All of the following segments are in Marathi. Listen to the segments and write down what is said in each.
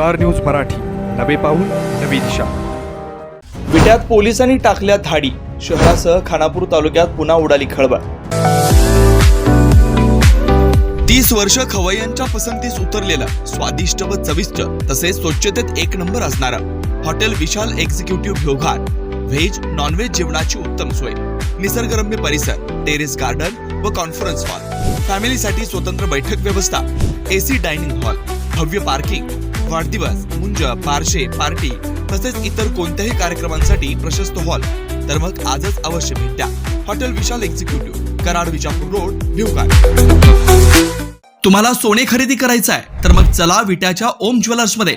Star news Marathi. नवे पाऊल नवी दिशा. विट्यात पोलिसांनी टाकल्या धाडी. शहरासह खानापूर तालुक्यात पुन्हा उडाली खळबळ. तीस वर्ष खवय्यांच्या पसंतीस उतरलेलं स्वादिष्ट व चविष्ट तसेच स्वच्छतेत एक नंबर असणारा hotel Vishal executive Bhoghat veg non veg जेवणाची उत्तम सोय. निसर्गरम्य परिसर टेरेस गार्डन व कॉन्फरन्स हॉल. फॅमिलीसाठी स्वतंत्र बैठक व्यवस्था एसी डायनिंग हॉल भव्य पार्किंग वाढदिवस मुंज पारशे पार्टी तसेच इतर कोणत्याही कार्यक्रमांसाठी प्रशस्त हॉल. तर मग आजच अवश्य भेट. द्या hotel Vishal executive Karad Vijapur road Bhivghat तुम्हाला सोने खरेदी करायचं आहे तर मग चला विट्याच्या ओम ज्वेलर्समध्ये.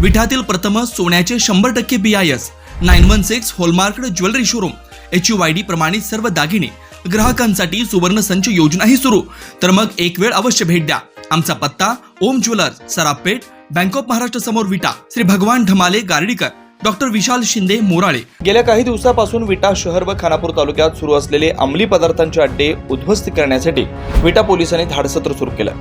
विठातील प्रथम सोन्याचे शंभर टक्के B I S nine one six hallmark jewellery showroom. H U I D प्रमाणित सर्व दागिने ग्राहकांसाठी सुवर्ण संच योजनाही सुरू. तर मग एक वेळ अवश्य भेट द्या. आमचा पत्ता Om jewellers Sarapeth bank of Maharashtra समोर विटा श्री भगवान ढमाले गार्डीकर डॉक्टर विशाल शिंदे मोराळे. गेल्या काही दिवसापासून विटा शहर व खानापूर तालुक्यात सुरू असलेले अंमली पदार्थांचे अड्डे उद्ध्वस्त करण्यासाठी विटा पोलिसांनी धाडसत्र सुरू केलं.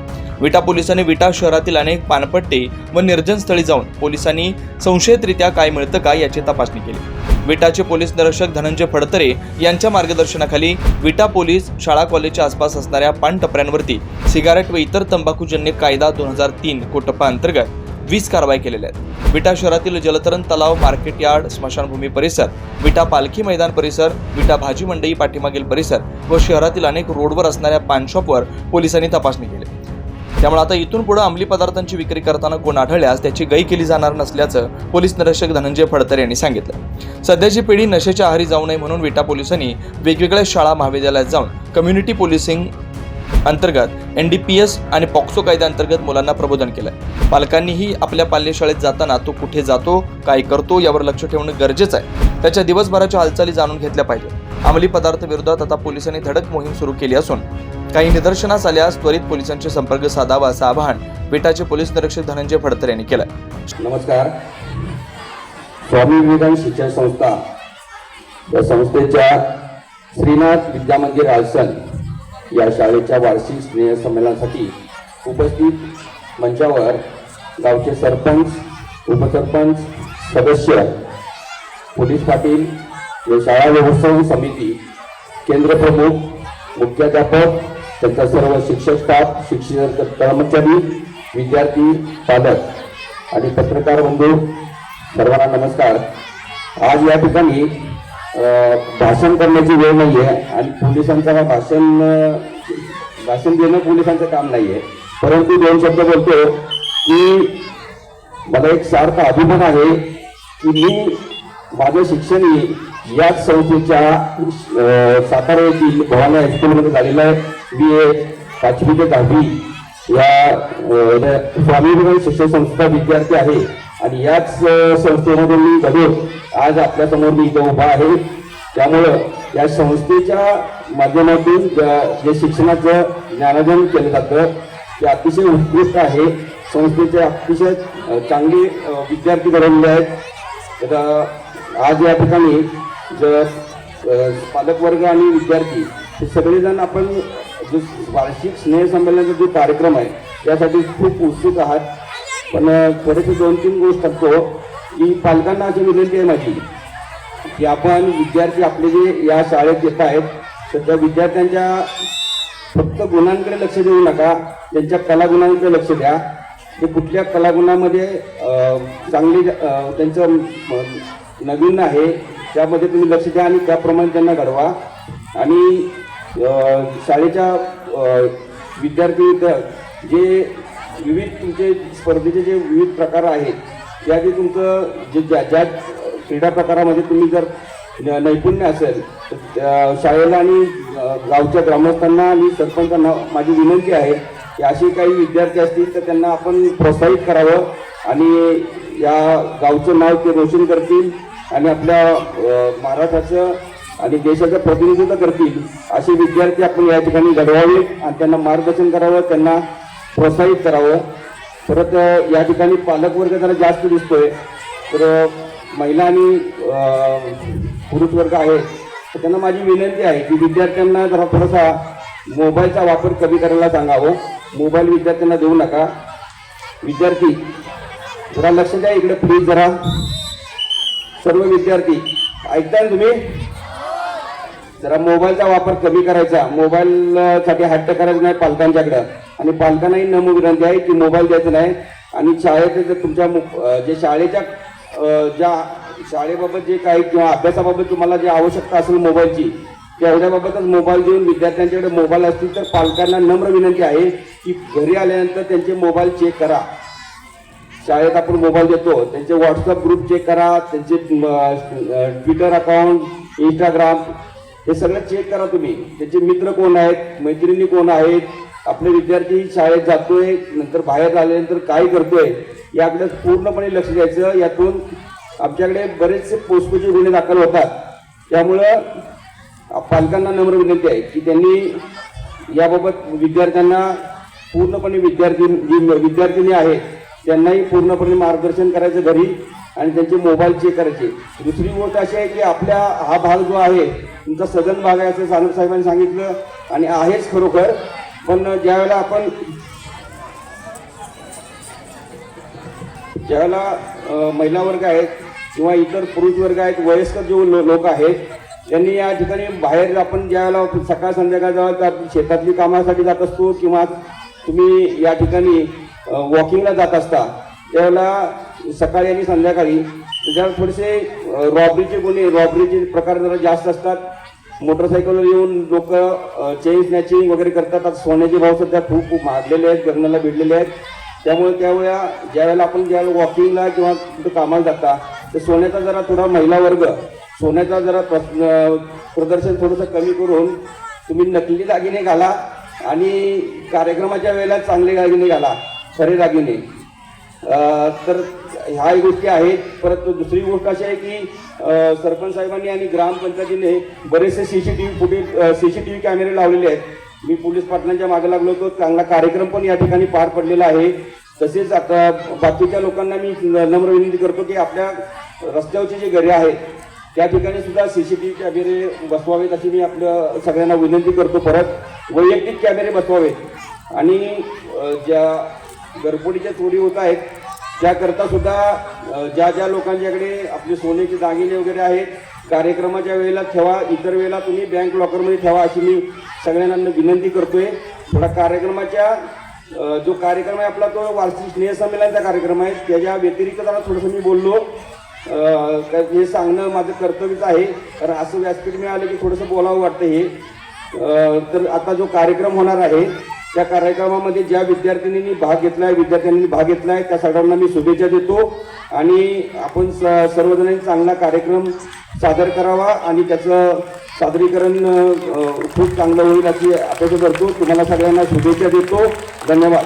विटा पोलिसांनी विटा शहरातील अनेक पानपट्टे व निर्जन स्थळी जाऊन पोलिसांनी संशयितरित्या काय मिळतं का याची तपासणी केली. विटाचे पोलीस निरीक्षक धनंजय फडतरे यांच्या मार्गदर्शनाखाली विटा पोलीस शाळा कॉलेजच्या आसपास असणाऱ्या पान टपऱ्यांवरती सिगारेट व इतर तंबाखूजन्य कायदा दोन हजार तीन कोटप्पा अंतर्गत वीस कारवाई केलेल्या आहेत. विटा शहरातील जलतरण तलाव मार्केट यार्ड स्मशानभूमी परिसर विटा पालखी मैदान परिसर विटा भाजी मंडई पाठीमागील परिसर व शहरातील अनेक रोडवर असणाऱ्या पानशॉपवर पोलिसांनी तपासणी केली. त्यामुळे आता इथून पुढे अंमली पदार्थांची विक्री करताना कोण आढळल्यास त्याची गई केली जाणार नसल्याचं पोलीस निरीक्षक धनंजय फडतर यांनी सांगितलं. सध्याची पिढी नशेच्या आहारी जाऊ नये म्हणून विटा पोलिसांनी वेगवेगळ्या शाळा महाविद्यालयात जाऊन कम्युनिटी पोलिसिंग अंतर्गत एन डी पी एस आणि पॉक्सो कायद्याअंतर्गत मुलांना प्रबोधन केलंय. पालकांनीही आपल्या पाल्यशाळेत जाताना तो कुठे जातो काय करतो यावर लक्ष ठेवणं गरजेचं आहे. त्याच्या दिवसभराच्या हालचाली जाणून घेतल्या पाहिजे अंमली पदार्थ विरोधात आता पोलिसांनी धडक मोहीम सुरू केली असून काही निदर्शनास आल्यास त्वरित पोलिसांशी संपर्क साधावा असं आवाहन विटाचे पोलीस निरीक्षक धनंजय फडतर यांनी केलं नमस्कार. स्वामी विवेकानंद शिक्षण संस्था या संस्थेच्या श्रीनाथ विद्या मंदिर राजसन या शाळेच्या वार्षिक स्नेह संमेलनासाठी उपस्थित मंचावर गावचे सरपंच उपसरपंच सदस्य पोलीस पाटील व शाळा व्यवस्थापन समिती केंद्र प्रमुख मुख्याध्यापक त्यांचा सर्व शिक्षक स्टाफ शिक्षक कर्मचारी विद्यार्थी पालक आणि पत्रकार बंधू सर्वांना नमस्कार. आज या ठिकाणी भाषण करण्याची वेळ नाही आहे आणि पोलिसांचा हा भाषण भाषण देणं पोलिसांचं काम नाही आहे परंतु दोन शब्द बोलतो की मला एक सार्थ अभिमान आहे की मी माझं शिक्षण हे याच संस्थेच्या सातारा येथील भवानी हायस्कूलमध्ये झालेलं आहे. बी. ए. पाचवी ते दहावी. या स्वामी विवेकानंद शिक्षण संस्था विद्यार्थी आहे. आणि याच संस्थेमध्ये मी घडून आज आपल्यासमोर मी इथं उभा आहे. त्यामुळं या संस्थेच्या माध्यमातून जे शिक्षणाचं ज्ञानार्जन केलं जातं ते अतिशय उत्कृष्ट आहे. संस्थेचे अतिशय चांगले विद्यार्थी घडवलेले आहेत. तर आज या ठिकाणी ज पालकवर्ग आणि विद्यार्थी हे सगळेजण आपण जो वार्षिक स्नेह संमेलनाचा जो कार्यक्रम आहे त्यासाठी खूप उत्सुक आहात. पण अ, थोडेसे दोन तीन गोष्ट करतो. की पालकांना अशी विनंती आहे माझी की आपण विद्यार्थी आपले जे या शाळेत येत आहेत तर त्या विद्यार्थ्यांच्या फक्त गुणांकडे लक्ष देऊ नका त्यांच्या कलागुणांकडे लक्ष द्या. ते कुठल्या कलागुणामध्ये चांगली त्यांचं नवीन आहे. त्यामध्ये तुम्ही लक्ष द्या आणि त्याप्रमाणे त्यांना घडवा. आणि शाळेच्या विद्यार्थी जे विविध तुमचे स्पर्धेचे जे विविध प्रकार आहेत त्याआधी तुमचं जे ज्या ज्या क्रीडा प्रकारामध्ये तुम्ही जर न- नैपुण्य असेल तर त्या शाळेला आणि गावच्या ग्रामस्थांना आणि सरपंचांना माझी विनंती आहे की असे काही विद्यार्थी असतील तर त्यांना आपण प्रोत्साहित करावं. आणि या गावचं नाव ते रोशन करतील आणि आपल्या महाराष्ट्राचं आणि देशाचं प्रतिनिधित्व करतील असे विद्यार्थी आपण या ठिकाणी घडवावे आणि त्यांना मार्गदर्शन करावं त्यांना प्रोत्साहित करावं. परत या ठिकाणी पालकवर्ग जरा जास्त दिसतोय. तर महिला आणि पुरुष वर्ग आहे तर त्यांना माझी विनंती आहे की विद्यार्थ्यांना जरा थोडासा मोबाईलचा वापर कमी करायला सांगावं. मोबाईल विद्यार्थ्यांना देऊ नका. विद्यार्थी जरा लक्ष द्या इकडे प्लीज जरा. सर्व विद्यार्थी ऐकताय ना तुम्ही? जरा मोबाईलचा वापर कमी करायचा. मोबाईलसाठी हट्ट करायचं नाही पालकांच्याकडं. आणि पालकांनाही नमू विनंती आहे की मोबाईल द्यायचा नाही. आणि शाळेत जर तुमच्या जे शाळेच्या ज्या शाळेबाबत जे काही किंवा अभ्यासाबाबत तुम्हाला जे आवश्यकता असेल मोबाईलची तेवढ्याबाबतच मोबाईल देऊन विद्यार्थ्यांच्याकडे मोबाईल असतील तर पालकांना नम्र विनंती आहे की घरी आल्यानंतर त्यांचे मोबाईल चेक करा. शाळेत आपण मोबाईल देतो त्यांचे व्हॉट्सअप ग्रुप चेक करा त्यांचे ट्विटर अकाउंट इंस्टाग्राम हे सगळं चेक करा तुम्ही. त्यांचे मित्र कोण आहेत मैत्रिणी कोण आहेत आपले विद्यार्थी शाळेत जातोय नंतर बाहेर आल्यानंतर काय करतोय याकडे पूर्णपणे लक्ष द्यायचं. यातून आमच्याकडे बरेचसे पोस्कोचे गुन्हे दाखल होतात. त्यामुळं पालकांना नम्र विनंती आहे की त्यांनी याबाबत विद्यार्थ्यांना पूर्णपणे विद्यार्थी विद्यार्थिनी आहेत त्यांनाही पूर्णपणे मार्गदर्शन करायचं घरी आणि त्यांचे मोबाईल चेक करायचे. दुसरी गोष्ट अशी आहे की आपल्या हा भाग जो आहे तुमचा सदन भाग आहे असं सानप साहेबांनी सांगितलं आणि आहेच खरोखर. पण ज्यावेळेला आपण ज्यावेळेला महिला वर्ग आहेत किंवा इतर पुरुष वर्ग आहेत वयस्कर जो लो- लोक आहेत त्यांनी या ठिकाणी बाहेर आपण ज्यावेळेला सकाळ संध्याकाळ जेव्हा त्या शेतातली कामासाठी जात असतो किंवा तुम्ही या ठिकाणी वॉकिंगला जात असता. त्यावेळेला सकाळी आणि संध्याकाळी त्याच्यावर थोडेसे रॉबरीचे गुन्हे रॉबरीचे प्रकार जरा जास्त असतात. मोटरसायकलवर येऊन लोक चेन स्नॅचिंग वगैरे करतात. आता सोन्याचे भाव सध्या खूप खूप मारलेले आहेत गगनाला भिडलेले आहेत. त्यामुळे त्यावेळेला ज्यावेळेला आपण ज्यावेळेला वॉकिंगला किंवा कुठं कामाला जाता तर सोन्याचा जरा थोडा महिला वर्ग सोन्याचा जरा प्रदर्शन थोडंसं कमी करून तुम्ही नकली दागिने घाला आणि कार्यक्रमाच्या वेळेला चांगले दागिने घाला. खरे तर ह्या गोष्टी आहेत. परत दुसरी गोष्ट अशी आहे की सरपंच साहेबांनी आणि ग्रामपंचायतीने बरेचसे C C T V footage V कॅमेरे लावलेले आहेत. मी पोलीस पाटलांच्या मागे लागलो होतो. चांगला कार्यक्रम पण या ठिकाणी पार पडलेला आहे. तसेच आता बाकीच्या लोकांना मी नम्र विनंती करतो की आपल्या रस्त्यावरचे जे घरे आहेत त्या ठिकाणी सुद्धा सी सी टी व्ही कॅमेरे बसवावेत अशी मी आपल्या सगळ्यांना विनंती करतो. परत वैयक्तिक कॅमेरे बसवावेत. आणि ज्या घरफोडीच्या चोरी होत आहेत. त्याकरता सुद्धा ज्या ज्या लोकांच्याकडे आपले सोन्याचे दागिने वगैरे आहेत कार्यक्रमाच्या वेळेला ठेवा इतर वेळेला तुम्ही बँक लॉकरमध्ये ठेवा अशी मी सगळ्यांना विनंती करतोय. थोडा कार्यक्रमाच्या जो कार्यक्रम आहे आपला तो वार्षिक स्नेहसंमेलनाचा कार्यक्रम आहे. त्याच्या व्यतिरिक्त जरा थोडंसं मी बोललो. हे सांगणं माझं कर्तव्यच आहे. कारण असं व्यासपीठ मिळालं की थोडंसं बोलावं वाटतं हे. तर आता जो कार्यक्रम होणार आहे त्या कार्यक्रमामध्ये ज्या विद्यार्थिनींनी भाग घेतलाय विद्यार्थ्यांनी भाग घेतलाय त्या सगळ्यांना मी शुभेच्छा देतो. आणि आपण स- सर्वजणांनी चांगला कार्यक्रम सादर करावा आणि त्याचं सादरीकरण खूप चांगलं होईल अशी अपेक्षा करतो. तुम्हाला सगळ्यांना शुभेच्छा देतो. धन्यवाद.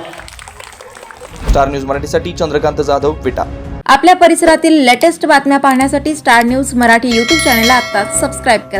स्टार न्यूज मराठीसाठी चंद्रकांत जाधव विटा. आपल्या परिसरातील लेटेस्ट बातम्या पाहण्यासाठी स्टार न्यूज मराठी यूट्यूब चॅनलला आत्ताच सबस्क्राईब करा.